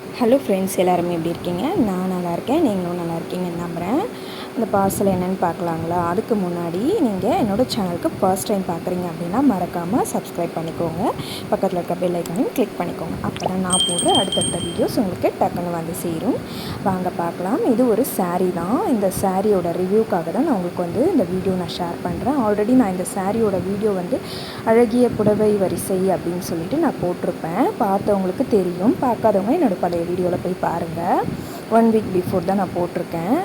Hello friends எல்லாருமே எப்படி இருக்கீங்க? நான் நல்லா இருக்கேன். நீங்களும் நல்லா இருக்கீங்கன்னு நம்புகிறேன் இந்த பார்சல் என்னென்னு பார்க்கலாங்களா? அதுக்கு முன்னாடி நீங்கள் என்னோடய சேனலுக்கு ஃபர்ஸ்ட் டைம் பார்க்குறீங்க அப்படின்னா மறக்காமல் சப்ஸ்கிரைப் பண்ணிக்கோங்க. பக்கத்தில் இருக்க பெல் ஐக்கனையும் கிளிக் பண்ணிக்கோங்க. அப்போ தான் நான் போடுற அடுத்தடுத்த வீடியோஸ் உங்களுக்கு டக்குன்னு வந்து சேரும். வாங்க பார்க்கலாம். இது ஒரு சாரீ தான். இந்த சாரியோட ரிவ்யூக்காக தான் நான் உங்களுக்கு வந்து இந்த வீடியோ நான் ஷேர் பண்ணுறேன் ஆல்ரெடி நான் இந்த சாரியோட வீடியோ வந்து அழகிய புடவை வரிசை அப்படின்னு சொல்லிட்டு நான் போட்டிருப்பேன். பார்த்தவங்களுக்கு தெரியும். பார்க்காதவங்க என்னோடய பழைய வீடியோவில் போய் பாருங்கள் ஒன் வீக் பிஃபோர் தான் நான் போட்டிருக்கேன்.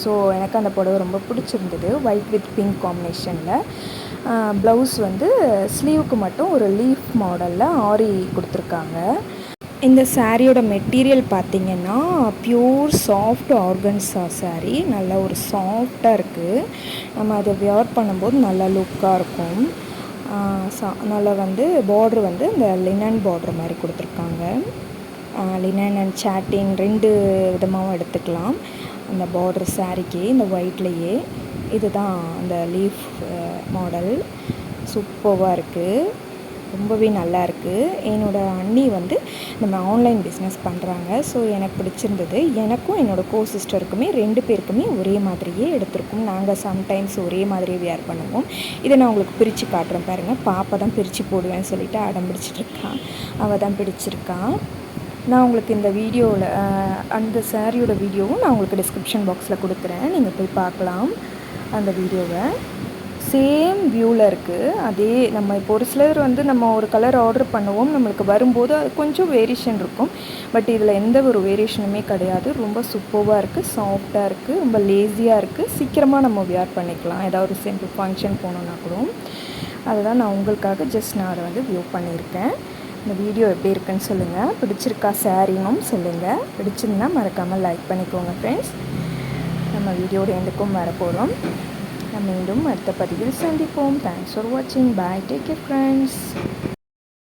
ஸோ எனக்கு அந்த புடவை ரொம்ப பிடிச்சிருந்தது ஒயிட் வித் பிங்க் காம்பினேஷனில் ப்ளவுஸ் வந்து ஸ்லீவுக்கு மட்டும் ஒரு லீஃப் மாடலில் ஆரி கொடுத்துருக்காங்க. இந்த சாரியோட மெட்டீரியல் பார்த்திங்கன்னா பியூர் சாஃப்ட் ஆர்கன்ஸா சாரீ நல்லா ஒரு சாஃப்டாக இருக்குது நம்ம அதை வியர் பண்ணும்போது நல்லா லுக்காக இருக்கும். சா நல்லா வந்து பார்ட்ரு வந்து இந்த லினன் பார்ட்ரு மாதிரி கொடுத்துருக்காங்க. லினன் அண்ட் சாட்டின் ரெண்டு விதமாகவும் எடுத்துக்கலாம். இந்த பார்டர் சாரிக்கு இந்த ஒயிட்லேயே இதுதான் அந்த லீஃப் மாடல் சூப்பராக இருக்குது ரொம்பவே நல்லா இருக்குது என்னோடய அண்ணி வந்து நம்ம ஆன்லைன் பிஸ்னஸ் பண்ணுறாங்க ஸோ எனக்கு பிடிச்சிருந்தது. எனக்கும் என்னோடய கோ சிஸ்டருக்குமே ரெண்டு பேருக்குமே ஒரே மாதிரியே எடுத்திருக்கோம். நாங்கள் சம்டைம்ஸ் ஒரே மாதிரியே வியர் பண்ணுவோம். இதை நான் உங்களுக்கு பிரித்து காட்டுறேன் பாருங்கள் பாப்பா தான் பிரித்து போடுவேன்னு சொல்லிட்டு அடம் பிடிச்சிட்ருக்கான் அவள் தான் பிடிச்சிருக்கான் நான் உங்களுக்கு இந்த வீடியோவில் அந்த சாரியோட வீடியோவும் நான் உங்களுக்கு டிஸ்கிரிப்ஷன் பாக்ஸில் கொடுக்குறேன். நீங்கள் போய் பார்க்கலாம் அந்த வீடியோவை. சேம் வியூவில் இருக்குது அதே நம்ம இப்போ ஒரு சிலர் வந்து நம்ம ஒரு கலர் ஆர்டர் பண்ணுவோம். நம்மளுக்கு வரும்போது அது கொஞ்சம் வேரியேஷன் இருக்கும். பட் இதில் எந்த ஒரு வேரியேஷனுமே கிடையாது. ரொம்ப சூப்பர்வாக இருக்குது சாஃப்டாக இருக்குது ரொம்ப லேசியாக இருக்குது சீக்கிரமாக நம்ம வியர் பண்ணிக்கலாம். ஏதாவது ஒரு சிம்பிள் ஃபங்க்ஷன் போனோன்னா கூட. அதுதான் நான் உங்களுக்காக ஜஸ்ட் நான் அதை வந்து வியூ பண்ணியிருக்கேன். இந்த வீடியோ எப்படி இருக்குன்னு சொல்லுங்கள் பிடிச்சிருக்கா சாரினும் சொல்லுங்கள் பிடிச்சிருந்தா மறக்காமல் லைக் பண்ணிக்கோங்க ஃப்ரெண்ட்ஸ் நம்ம வீடியோட எண்டுக்கும் வரப்போகிறோம் நம்ம மீண்டும் அடுத்த பதிவில் சந்திப்போம். தேங்க்ஸ் ஃபார் வாட்சிங் பாய் டேக் கேர் ஃப்ரெண்ட்ஸ்